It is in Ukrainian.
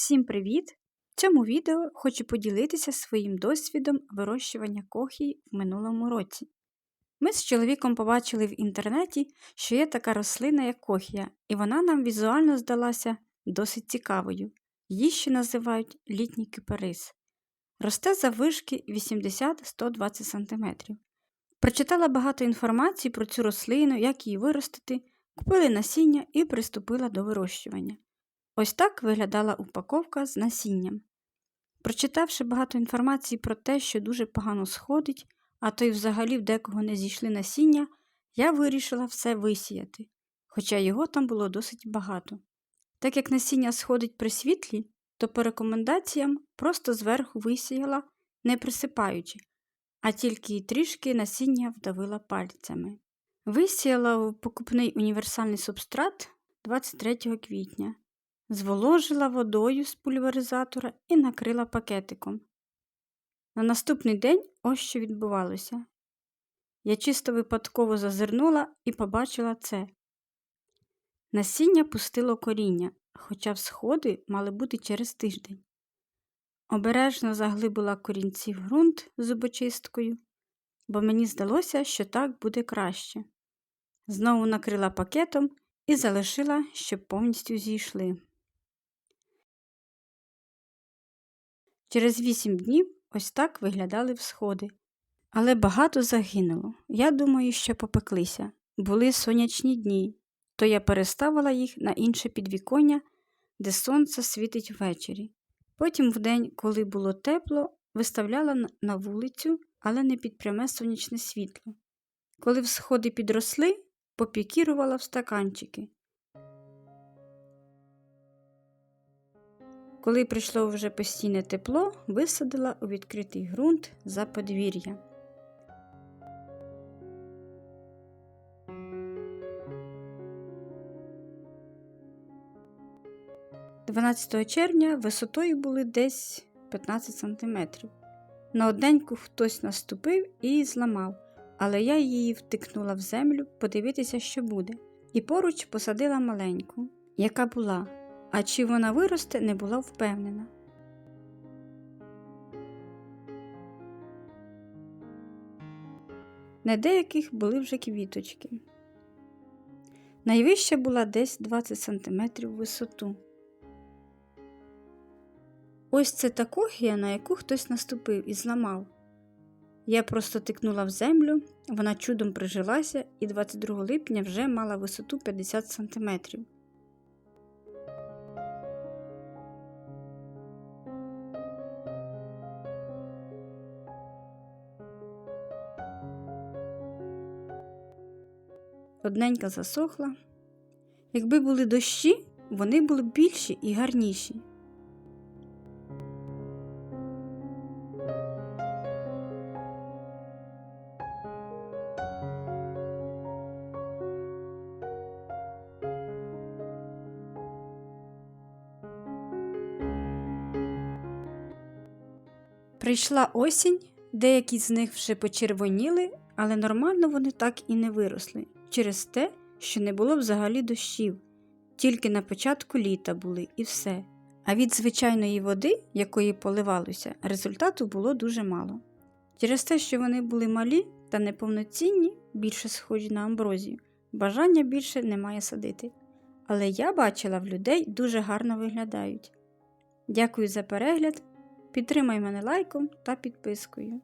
Всім привіт! В цьому відео хочу поділитися своїм досвідом вирощування кохій в минулому році. Ми з чоловіком побачили в інтернеті, що є така рослина, як кохія, і вона нам візуально здалася досить цікавою. Її ще називають літній кипарис. Росте заввишки 80-120 см. Прочитала багато інформації про цю рослину, як її виростити, купили насіння і приступила до вирощування. Ось так виглядала упаковка з насінням. Прочитавши багато інформації про те, що дуже погано сходить, а то й взагалі в декого не зійшли насіння, я вирішила все висіяти, хоча його там було досить багато. Так як насіння сходить при світлі, то по рекомендаціям просто зверху висіяла, не присипаючи, а тільки трішки насіння вдавила пальцями. Висіяла в покупний універсальний субстрат 23 квітня зволожила водою з пульверизатора і накрила пакетиком. На наступний день ось що відбувалося. Я чисто випадково зазирнула і побачила це. Насіння пустило коріння, хоча всходи мали бути через тиждень. Обережно заглибила корінці в ґрунт зубочисткою, бо мені здалося, що так буде краще. Знову накрила пакетом і залишила, щоб повністю зійшли. Через вісім днів ось так виглядали всходи. Але багато загинуло. Я думаю, що попеклися. Були сонячні дні, то я переставила їх на інше підвіконня, де сонце світить ввечері. Потім, вдень, коли було тепло, виставляла на вулицю, але не під пряме сонячне світло. Коли всходи підросли, попікірувала в стаканчики. Коли прийшло вже постійне тепло, висадила у відкритий ґрунт за подвір'я. Дванадцятого червня висотою були десь 15 см. На одненьку хтось наступив і зламав, але я її втикнула в землю подивитися, що буде, і поруч посадила маленьку, яка була а чи вона виросте, не була впевнена. На деяких були вже квіточки. Найвища була десь 20 см висоту. Ось це та когія, на яку хтось наступив і зламав. Я просто тикнула в землю, вона чудом прижилася і 22 липня вже мала висоту 50 см. Одненька засохла. Якби були дощі, вони були б більші і гарніші. Прийшла осінь, деякі з них вже почервоніли, але нормально вони так і не виросли через те, що не було взагалі дощів, тільки на початку літа були і все. А від звичайної води, якої поливалося, результату було дуже мало. Через те, що вони були малі та неповноцінні, більше схожі на амброзію, бажання більше немає садити. Але я бачила в людей дуже гарно виглядають. Дякую за перегляд. Підтримай мене лайком та підпискою.